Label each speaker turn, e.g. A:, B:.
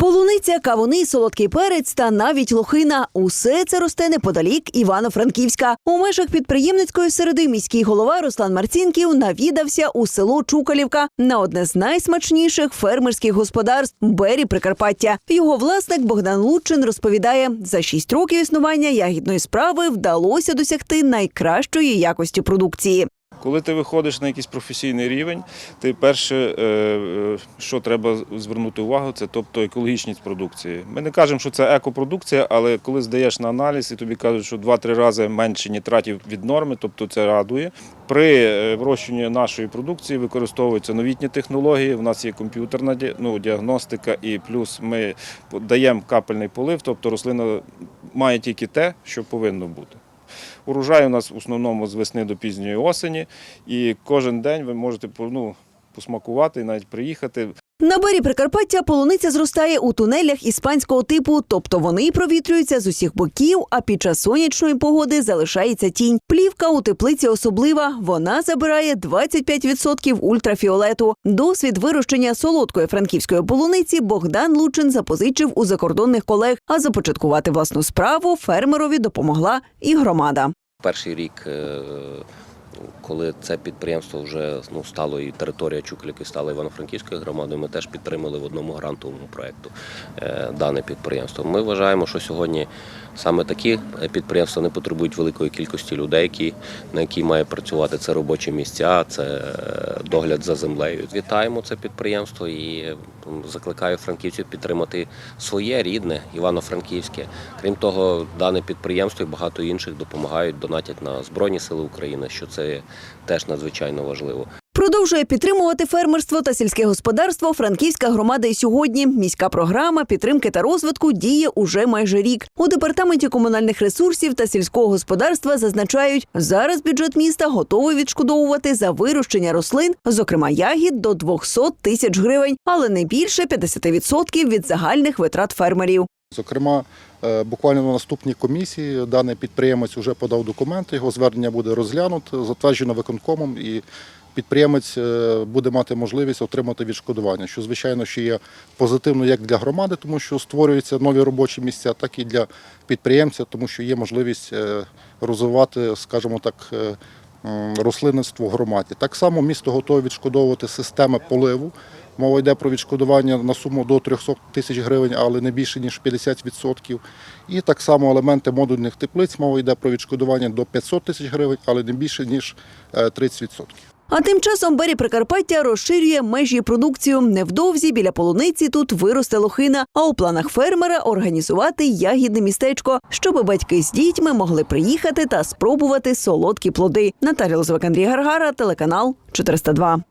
A: Полуниця, кавуни, солодкий перець та навіть лохина усе це росте неподалік Івано-Франківська. У межах підприємницької середи міський голова Руслан Марцінків навідався у село Чукалівка на одне з найсмачніших фермерських господарств Бері Прикарпаття. Його власник Богдан Лучин розповідає, за шість років існування ягідної справи вдалося досягти найкращої якості продукції.
B: Коли ти виходиш на якийсь професійний рівень, ти перше, е, е, що треба звернути увагу, це тобто екологічність продукції. Ми не кажемо, що це екопродукція, але коли здаєш на аналіз і тобі кажуть, що 2-3 рази менше нітратів від норми, тобто це радує. При е, вирощуванні нашої продукції використовуються новітні технології. У нас є комп'ютерна ну, діагностика, і плюс ми даємо капельний полив, тобто рослина має тільки те, що повинно бути. Урожай у нас в основному з весни до пізньої осені, і кожен день ви можете ну, посмакувати і навіть приїхати.
A: На бері Прикарпаття полуниця зростає у тунелях іспанського типу, тобто вони провітрюються з усіх боків, а під час сонячної погоди залишається тінь. Плівка у теплиці особлива. Вона забирає 25% ультрафіолету. Досвід вирощення солодкої франківської полуниці Богдан Лучин запозичив у закордонних колег. А започаткувати власну справу фермерові допомогла і громада.
C: Перший рік, е, коли це підприємство вже ну, стало і територія Чуклівки стала Івано-Франківською громадою, ми теж підтримали в одному грантовому проєкту е, дане підприємство. Ми вважаємо, що сьогодні саме такі підприємства не потребують великої кількості людей, які, на які має працювати це робочі місця, це е, догляд за землею. Вітаємо це підприємство і закликаю франківців підтримати своє рідне Івано-Франківське. Крім того, дане підприємство і багато інших допомагають, донатять на Збройні Сили України, що це теж надзвичайно важливо.
A: Продовжує підтримувати фермерство та сільське господарство Франківська громада і сьогодні. Міська програма підтримки та розвитку діє уже майже рік. У департаменті комунальних ресурсів та сільського господарства зазначають, зараз бюджет міста готовий відшкодовувати за вирощення рослин, зокрема ягід, до 200 тисяч гривень, але не більше 50% від загальних витрат фермерів.
D: Зокрема, е, буквально на наступній комісії даний підприємець вже подав документи, його звернення буде розглянуто, затверджено виконкомом, і підприємець е, буде мати можливість отримати відшкодування, що звичайно ще є позитивно як для громади, тому що створюються нові робочі місця, так і для підприємця, тому що є можливість е, розвивати, скажімо так. Рослинництво в громаді. Так само місто готове відшкодовувати системи поливу. Мова йде про відшкодування на суму до 300 тисяч гривень, але не більше ніж 50%. І так само елементи модульних теплиць. Мова йде про відшкодування до 500 тисяч гривень, але не більше ніж е, 30%.
A: А тим часом Бері Прикарпаття розширює межі продукцію. Невдовзі біля полуниці тут виросте лохина. А у планах фермера організувати ягідне містечко, щоб батьки з дітьми могли приїхати та спробувати солодкі плоди. Наталія Лозовик, Андрій Гаргара, телеканал 402.